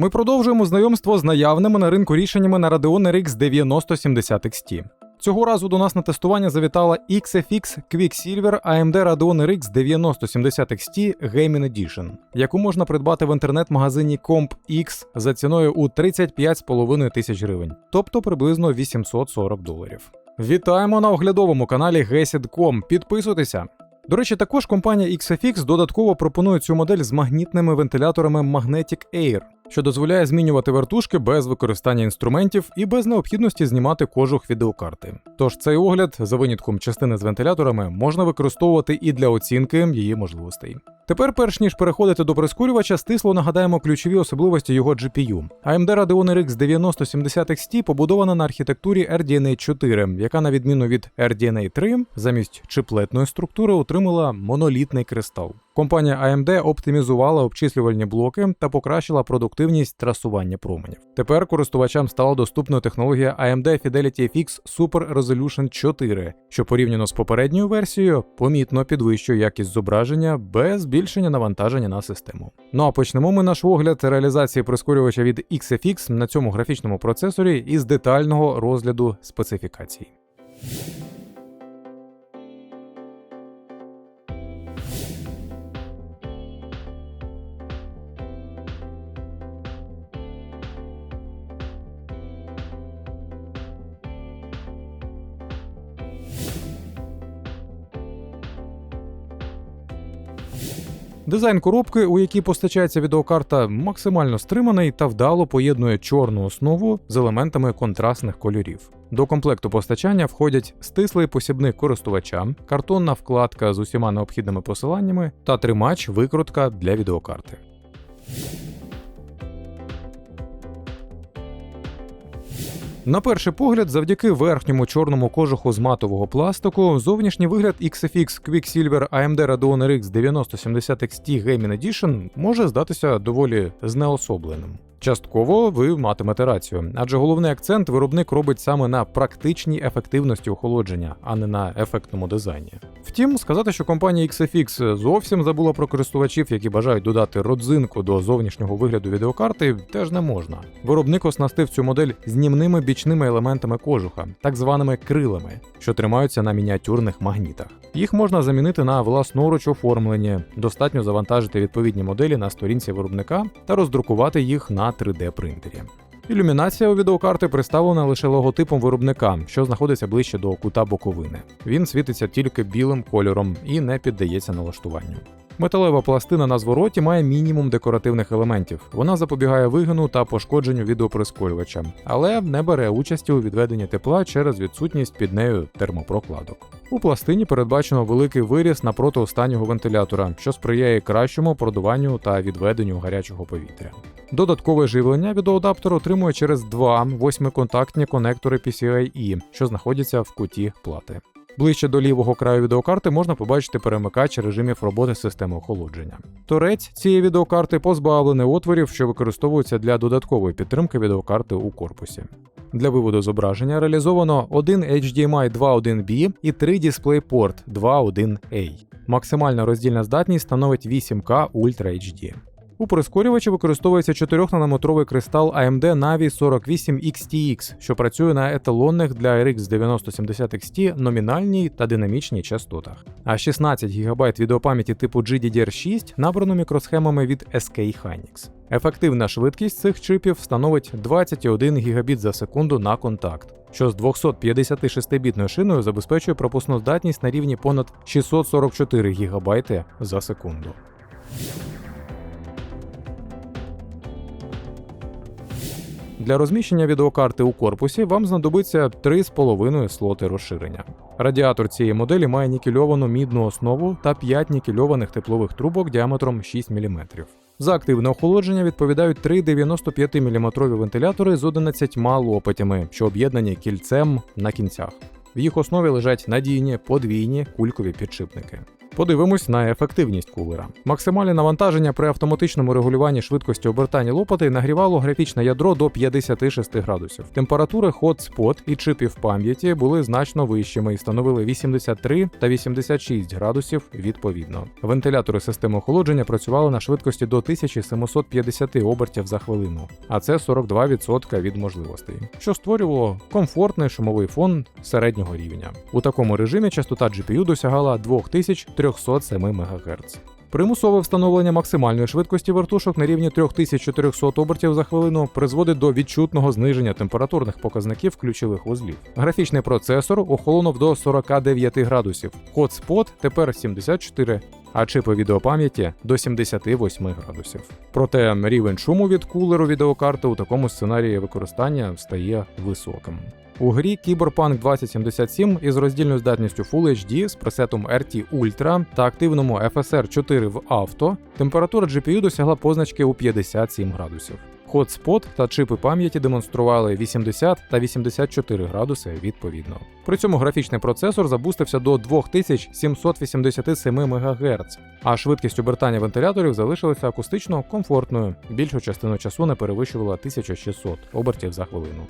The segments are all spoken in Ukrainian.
Ми продовжуємо знайомство з наявними на ринку рішеннями на Radeon RX 9070 XT. Цього разу до нас на тестування завітала XFX Quicksilver AMD Radeon RX 9070 XT Gaming Edition, яку можна придбати в інтернет-магазині CompX за ціною у 35,5 тисяч гривень, тобто приблизно 840 доларів. Вітаємо на оглядовому каналі Gesid.com. Підписуйтеся. До речі, також компанія XFX додатково пропонує цю модель з магнітними вентиляторами Magnetic Air, що дозволяє змінювати вертушки без використання інструментів і без необхідності знімати кожух відеокарти. Тож цей огляд, за винятком частини з вентиляторами, можна використовувати і для оцінки її можливостей. Тепер, перш ніж переходити до прискорювача, стисло нагадаємо ключові особливості його GPU. AMD Radeon RX 9070 XT побудована на архітектурі RDNA 4, яка, на відміну від RDNA 3, замість чиплетної структури отримала монолітний кристал. Компанія AMD оптимізувала обчислювальні блоки та покращила продуктивність трасування променів. Тепер користувачам стала доступна технологія AMD Fidelity FX Super Resolution 4, що порівняно з попередньою версією помітно підвищує якість зображення без збільшення навантаження на систему. Ну а почнемо ми наш огляд реалізації прискорювача від XFX на цьому графічному процесорі із детального розгляду специфікацій. Дизайн коробки, у якій постачається відеокарта, максимально стриманий та вдало поєднує чорну основу з елементами контрастних кольорів. До комплекту постачання входять стислий посібник користувача, картонна вкладка з усіма необхідними посиланнями та тримач викрутка для відеокарти. На перший погляд, завдяки верхньому чорному кожуху з матового пластику, зовнішній вигляд XFX Quicksilver AMD Radeon RX 9070 XT Gaming Edition може здатися доволі знеособленим. Частково ви матимете рацію, адже головний акцент виробник робить саме на практичній ефективності охолодження, а не на ефектному дизайні. Втім, сказати, що компанія XFX зовсім забула про користувачів, які бажають додати родзинку до зовнішнього вигляду відеокарти, теж не можна. Виробник оснастив цю модель знімними бічними елементами кожуха, так званими крилами, що тримаються на мініатюрних магнітах. Їх можна замінити на власноруч оформлені, достатньо завантажити відповідні моделі на сторінці виробника та роздрукувати їх на 3D принтері. Ілюмінація у відеокарти представлена лише логотипом виробника, що знаходиться ближче до кута боковини. Він світиться тільки білим кольором і не піддається налаштуванню. Металева пластина на звороті має мінімум декоративних елементів. Вона запобігає вигину та пошкодженню відеоприскорювача, але не бере участі у відведенні тепла через відсутність під нею термопрокладок. У пластині передбачено великий виріз напроти останнього вентилятора, що сприяє кращому продуванню та відведенню гарячого повітря. Додаткове живлення відеоадаптер отримує через два восьмиконтактні конектори PCIe, що знаходяться в куті плати. Ближче до лівого краю відеокарти можна побачити перемикач режимів роботи системи охолодження. Торець цієї відеокарти позбавлений отворів, що використовуються для додаткової підтримки відеокарти у корпусі. Для виводу зображення реалізовано один HDMI 2.1B і 3 DisplayPort 2.1A. Максимальна роздільна здатність становить 8К Ultra HD. У прискорювачі використовується 4-нанометровий кристал AMD Navi 48 XTX, що працює на еталонних для RX 9070 XT номінальній та динамічній частотах. А 16 ГБ відеопам'яті типу GDDR6 набрано мікросхемами від SK Hynix. Ефективна швидкість цих чипів становить 21 Гбіт за секунду на контакт, що з 256-бітною шиною забезпечує пропускну здатність на рівні понад 644 ГБ за секунду. Для розміщення відеокарти у корпусі вам знадобиться 3,5 слоти розширення. Радіатор цієї моделі має нікельовану мідну основу та 5 нікельованих теплових трубок діаметром 6 мм. За активне охолодження відповідають три 95 мм вентилятори з 11 лопатями, що об'єднані кільцем на кінцях. В їх основі лежать надійні подвійні кулькові підшипники. Подивимось на ефективність кулера. Максимальне навантаження при автоматичному регулюванні швидкості обертання лопати нагрівало графічне ядро до 56 градусів. Температури Hotspot і чипів пам'яті були значно вищими і становили 83 та 86 градусів відповідно. Вентилятори системи охолодження працювали на швидкості до 1750 обертів за хвилину, а це 42% від можливостей, що створювало комфортний шумовий фон середнього рівня. У такому режимі частота GPU досягала 2307 МГц. Примусове встановлення максимальної швидкості вертушок на рівні 3400 обертів за хвилину призводить до відчутного зниження температурних показників ключових вузлів. Графічний процесор охолонув до 49 градусів, Hotspot тепер 74, а чипи відеопам'яті до 78 градусів. Проте рівень шуму від кулеру відеокарти у такому сценарії використання стає високим. У грі Cyberpunk 2077 із роздільною здатністю Full HD з пресетом RT Ultra та активному FSR 4 в авто температура GPU досягла позначки у 57 градусів. Hotspot та чипи пам'яті демонстрували 80 та 84 градуси відповідно. При цьому графічний процесор забустився до 2787 МГц, а швидкість обертання вентиляторів залишилася акустично комфортною. Більшу частину часу не перевищувала 1600 обертів за хвилину.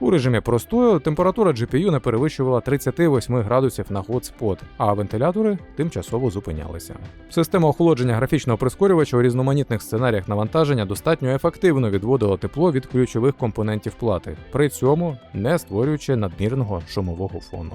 У режимі простою температура GPU не перевищувала 38 градусів на хотспот, а вентилятори тимчасово зупинялися. Система охолодження графічного прискорювача у різноманітних сценаріях навантаження достатньо ефективно відводила тепло від ключових компонентів плати, при цьому не створюючи надмірного шумового фону.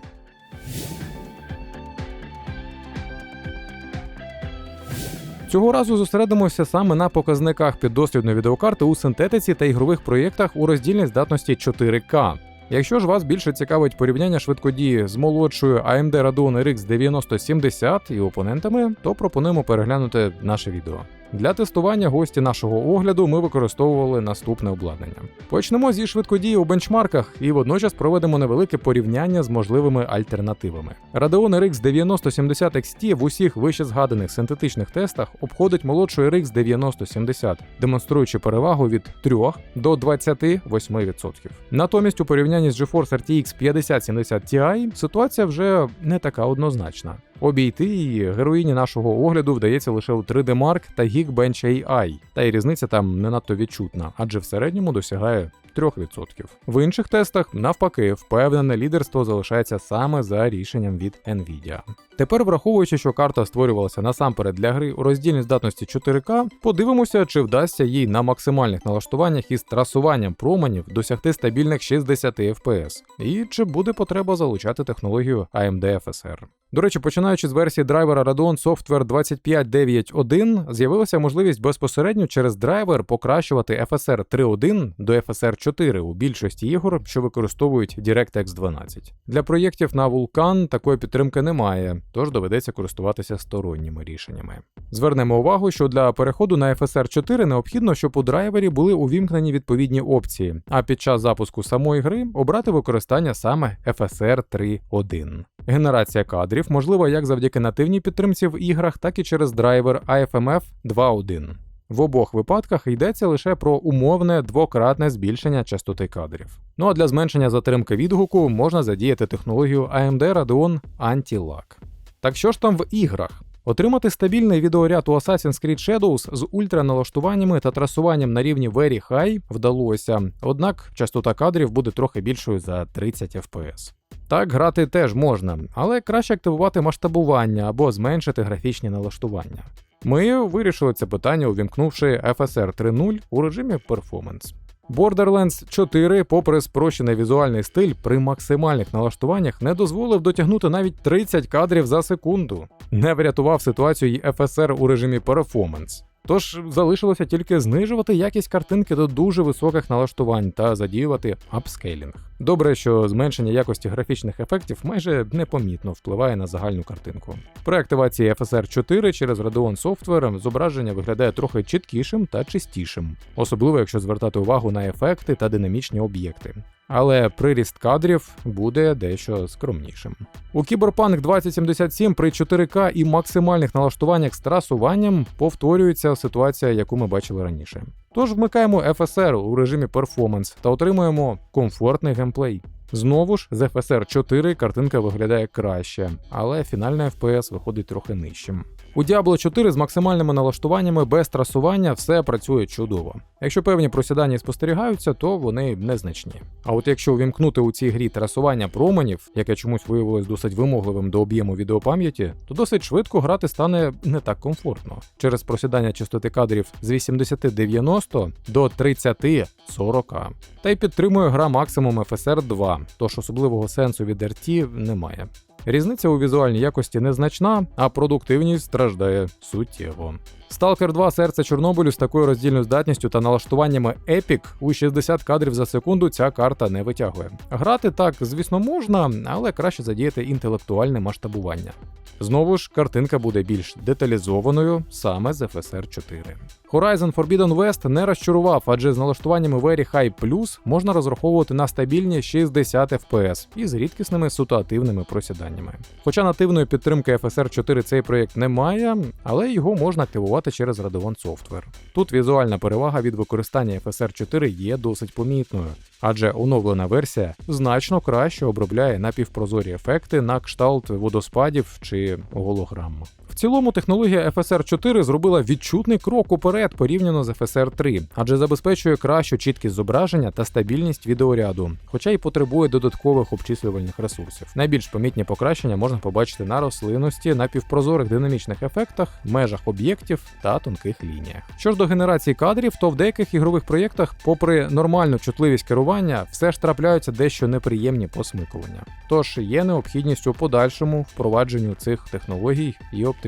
Цього разу зосередимося саме на показниках піддослідної відеокарти у синтетиці та ігрових проєктах у роздільній здатності 4К. Якщо ж вас більше цікавить порівняння швидкодії з молодшою AMD Radeon RX 9070 і опонентами, то пропонуємо переглянути наше відео. Для тестування гості нашого огляду ми використовували наступне обладнання. Почнемо зі швидкодії у бенчмарках і водночас проведемо невелике порівняння з можливими альтернативами. Radeon RX 9070 XT в усіх вище згаданих синтетичних тестах обходить молодшу RX 9070, демонструючи перевагу від 3 до 28%. Натомість у порівнянні з GeForce RTX 5070 Ti ситуація вже не така однозначна. Обійти її героїні нашого огляду вдається лише у 3D Mark та Geekbench AI, та й різниця там не надто відчутна, адже в середньому досягає 3%. В інших тестах, навпаки, впевнене лідерство залишається саме за рішенням від Nvidia. Тепер, враховуючи, що карта створювалася насамперед для гри у роздільній здатності 4К, подивимося, чи вдасться їй на максимальних налаштуваннях із трасуванням променів досягти стабільних 60 FPS, і чи буде потреба залучати технологію AMD FSR. До речі, починаючи з версії драйвера Radeon Software 2591, з'явилася можливість безпосередньо через драйвер покращувати FSR 3.1 до FSR 4 у більшості ігор, що використовують DirectX 12. Для проєктів на Vulkan такої підтримки немає, тож доведеться користуватися сторонніми рішеннями. Звернемо увагу, що для переходу на FSR 4 необхідно, щоб у драйвері були увімкнені відповідні опції, а під час запуску самої гри обрати використання саме FSR 3.1. Генерація кадрів можлива як завдяки нативній підтримці в іграх, так і через драйвер IFMF 2.1. В обох випадках йдеться лише про умовне двократне збільшення частоти кадрів. Ну а для зменшення затримки відгуку можна задіяти технологію AMD Radeon Anti-Lag. Так що ж там в іграх? Отримати стабільний відеоряд у Assassin's Creed Shadows з ультраналаштуваннями та трасуванням на рівні Very High вдалося, однак частота кадрів буде трохи більшою за 30 FPS. Так грати теж можна, але краще активувати масштабування або зменшити графічні налаштування. Ми вирішили це питання, увімкнувши FSR 3.0 у режимі Performance. Borderlands 4, попри спрощений візуальний стиль, при максимальних налаштуваннях не дозволив дотягнути навіть 30 кадрів за секунду. Не врятував ситуацію і FSR у режимі Performance. Тож залишилося тільки знижувати якість картинки до дуже високих налаштувань та задіювати апскейлінг. Добре, що зменшення якості графічних ефектів майже непомітно впливає на загальну картинку. При активації FSR 4 через Radeon Software зображення виглядає трохи чіткішим та чистішим, особливо якщо звертати увагу на ефекти та динамічні об'єкти. Але приріст кадрів буде дещо скромнішим. У Cyberpunk 2077 при 4К і максимальних налаштуваннях з трасуванням повторюється ситуація, яку ми бачили раніше. Тож вмикаємо FSR у режимі Performance та отримуємо комфортний геймплей. Знову ж з FSR 4 картинка виглядає краще, але фінальний FPS виходить трохи нижчим. У Diablo 4 з максимальними налаштуваннями без трасування все працює чудово. Якщо певні просідання спостерігаються, то вони незначні. А от якщо увімкнути у цій грі трасування променів, яке чомусь виявилось досить вимогливим до об'єму відеопам'яті, то досить швидко грати стане не так комфортно через просідання частоти кадрів з 80-90 до 30-40. Та й підтримує гра максимум FSR 2, тож особливого сенсу від RT немає. Різниця у візуальній якості незначна, а продуктивність страждає суттєво. Stalker 2 серце Чорнобилю з такою роздільною здатністю та налаштуваннями Epic у 60 кадрів за секунду ця карта не витягує. Грати так, звісно, можна, але краще задіяти інтелектуальне масштабування. Знову ж, картинка буде більш деталізованою саме з FSR 4. Horizon Forbidden West не розчарував, адже з налаштуваннями Very High Plus можна розраховувати на стабільні 60 FPS із рідкісними ситуативними просіданнями. Хоча нативної підтримки FSR 4 цей проєкт не має, але його можна активувати через Radon Software. Тут візуальна перевага від використання FSR 4 є досить помітною, адже оновлена версія значно краще обробляє напівпрозорі ефекти на кшталт водоспадів чи голограм. В цілому технологія FSR 4 зробила відчутний крок уперед порівняно з FSR 3, адже забезпечує кращу чіткість зображення та стабільність відеоряду, хоча й потребує додаткових обчислювальних ресурсів. Найбільш помітні покращення можна побачити на рослинності, напівпрозорих динамічних ефектах, межах об'єктів та тонких лініях. Що ж до генерації кадрів, то в деяких ігрових проєктах, попри нормальну чутливість керування, все ж трапляються дещо неприємні посмикування. Тож є необхідність у подальшому впровадженню цих технологій і оптимізації.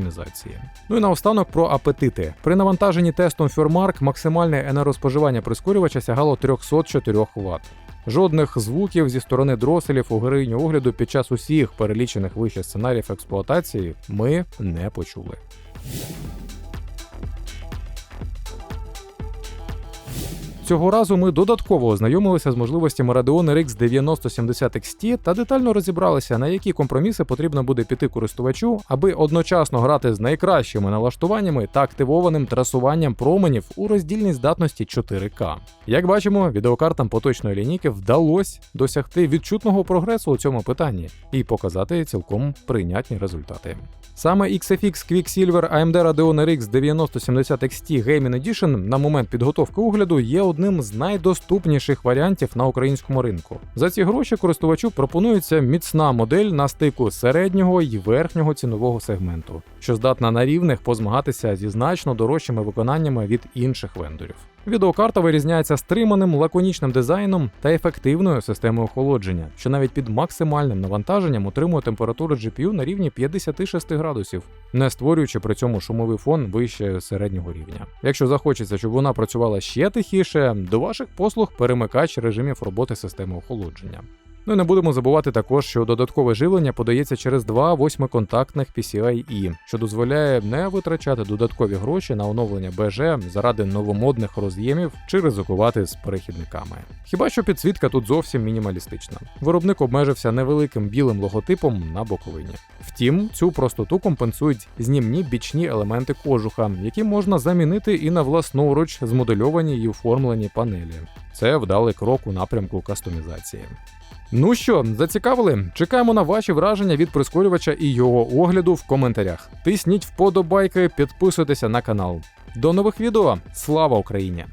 Ну і наостанок про апетити. При навантаженні тестом Фюрмарк максимальне енергоспоживання прискорювача сягало 304 Вт. Жодних звуків зі сторони дроселів у героїні огляду під час усіх перелічених вище сценаріїв експлуатації ми не почули. Цього разу ми додатково ознайомилися з можливостями Radeon RX 9070 XT та детально розібралися, на які компроміси потрібно буде піти користувачу, аби одночасно грати з найкращими налаштуваннями та активованим трасуванням променів у роздільній здатності 4К. Як бачимо, відеокартам поточної лінійки вдалося досягти відчутного прогресу у цьому питанні і показати цілком прийнятні результати. Саме XFX Quicksilver AMD Radeon RX 9070 XT Gaming Edition на момент підготовки огляду є одним з найдоступніших варіантів на українському ринку. За ці гроші користувачу пропонується міцна модель на стику середнього і верхнього цінового сегменту, що здатна на рівних позмагатися зі значно дорожчими виконаннями від інших вендорів. Відеокарта вирізняється стриманим лаконічним дизайном та ефективною системою охолодження, що навіть під максимальним навантаженням утримує температуру GPU на рівні 56 градусів, не створюючи при цьому шумовий фон вище середнього рівня. Якщо захочеться, щоб вона працювала ще тихіше, до ваших послуг перемикач режимів роботи системи охолодження. Ну і не будемо забувати також, що додаткове живлення подається через два восьмиконтактних PCIe, що дозволяє не витрачати додаткові гроші на оновлення БЖ заради новомодних роз'ємів чи ризикувати з перехідниками. Хіба що підсвітка тут зовсім мінімалістична. Виробник обмежився невеликим білим логотипом на боковині. Втім, цю простоту компенсують знімні бічні елементи кожуха, які можна замінити і на власноруч змодельовані і оформлені панелі. Це вдалий крок у напрямку кастомізації. Ну що, зацікавили? Чекаємо на ваші враження від прискорювача і його огляду в коментарях. Тисніть вподобайки, підписуйтеся на канал. До нових відео. Слава Україні!